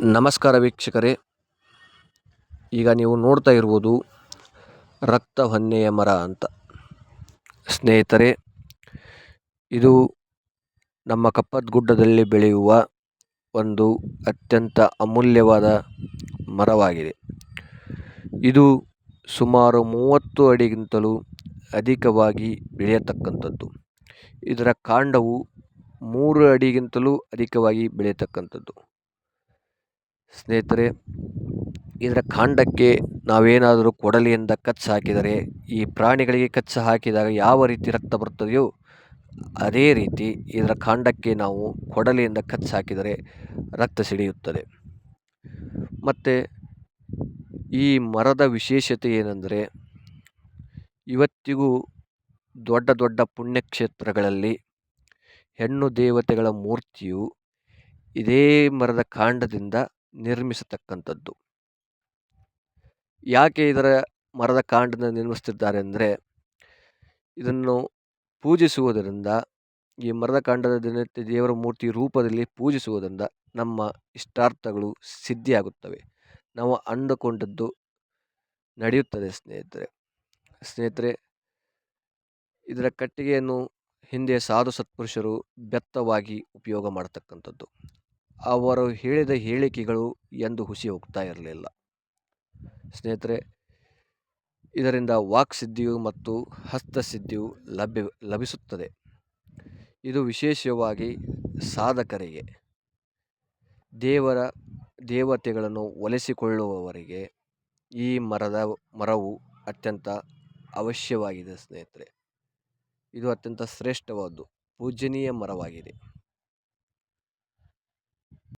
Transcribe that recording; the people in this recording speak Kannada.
ನಮಸ್ಕಾರ ವೀಕ್ಷಕರೇ. ಈಗ ನೀವು ನೋಡ್ತಾ ಇರುವುದು ರಕ್ತ ಹೊನ್ನೆಯ ಮರ ಅಂತ. ಸ್ನೇಹಿತರೆ, ಇದು ನಮ್ಮ ಕಪ್ಪತ್ಗುಡ್ಡದಲ್ಲಿ ಬೆಳೆಯುವ ಒಂದು ಅತ್ಯಂತ ಅಮೂಲ್ಯವಾದ ಮರವಾಗಿದೆ. ಇದು ಸುಮಾರು ಮೂವತ್ತು ಅಡಿಗಿಂತಲೂ ಅಧಿಕವಾಗಿ ಬೆಳೆಯತಕ್ಕಂಥದ್ದು. ಇದರ ಕಾಂಡವು ಮೂರು ಅಡಿಗಿಂತಲೂ ಅಧಿಕವಾಗಿ ಬೆಳೆಯತಕ್ಕಂಥದ್ದು. ಸ್ನೇಹಿತರೆ, ಇದರ ಕಾಂಡಕ್ಕೆ ನಾವೇನಾದರೂ ಕೊಡಲಿಯಿಂದ ಕಚ್ಚು ಹಾಕಿದರೆ, ಈ ಪ್ರಾಣಿಗಳಿಗೆ ಕಚ್ಚು ಹಾಕಿದಾಗ ಯಾವ ರೀತಿ ರಕ್ತ ಬರುತ್ತದೆಯೋ ಅದೇ ರೀತಿ ಇದರ ಕಾಂಡಕ್ಕೆ ನಾವು ಕೊಡಲಿಯಿಂದ ಕಚ್ಚು ಹಾಕಿದರೆ ರಕ್ತ ಸಿಡಿಯುತ್ತದೆ. ಮತ್ತು ಈ ಮರದ ವಿಶೇಷತೆ ಏನೆಂದರೆ, ಇವತ್ತಿಗೂ ದೊಡ್ಡ ದೊಡ್ಡ ಪುಣ್ಯಕ್ಷೇತ್ರಗಳಲ್ಲಿ ಹೆಣ್ಣು ದೇವತೆಗಳ ಮೂರ್ತಿಯು ಇದೇ ಮರದ ಕಾಂಡದಿಂದ ನಿರ್ಮಿಸತಕ್ಕಂಥದ್ದು. ಯಾಕೆ ಇದರ ಮರದ ಕಾಂಡದಿಂದ ನಿರ್ಮಿಸ್ತಿದ್ದಾರೆ ಅಂದರೆ, ಇದನ್ನು ಪೂಜಿಸುವುದರಿಂದ, ಈ ಮರದ ಕಾಂಡದ ದಿನನಿತ್ಯ ದೇವರ ಮೂರ್ತಿ ರೂಪದಲ್ಲಿ ಪೂಜಿಸುವುದರಿಂದ ನಮ್ಮ ಇಷ್ಟಾರ್ಥಗಳು ಸಿದ್ಧಿಯಾಗುತ್ತವೆ. ನಾವು ಅಂದುಕೊಂಡದ್ದು ನಡೆಯುತ್ತದೆ ಸ್ನೇಹಿತರೆ. ಸ್ನೇಹಿತರೆ, ಇದರ ಕಟ್ಟಿಗೆಯನ್ನು ಹಿಂದೆ ಸಾಧು ಸತ್ಪುರುಷರು ಬೆತ್ತವಾಗಿ ಉಪಯೋಗ ಮಾಡತಕ್ಕಂಥದ್ದು. ಅವರು ಹೇಳಿದ ಹೇಳಿಕೆಗಳು ಎಂದು ಹುಸಿ ಹೋಗ್ತಾ ಇರಲಿಲ್ಲ. ಸ್ನೇಹಿತರೆ, ಇದರಿಂದ ವಾಕ್ಸಿದ್ಧಿಯು ಮತ್ತು ಹಸ್ತಸಿದ್ಧಿಯು ಲಭ್ಯ, ಲಭಿಸುತ್ತದೆ. ಇದು ವಿಶೇಷವಾಗಿ ಸಾಧಕರಿಗೆ, ದೇವರ ದೇವತೆಗಳನ್ನು ಒಲಿಸಿಕೊಳ್ಳುವವರಿಗೆ ಈ ಮರದ, ಮರವು ಅತ್ಯಂತ ಅವಶ್ಯವಾಗಿದೆ ಸ್ನೇಹಿತರೆ. ಇದು ಅತ್ಯಂತ ಶ್ರೇಷ್ಠವಾದ್ದು ಪೂಜನೀಯ ಮರವಾಗಿದೆ.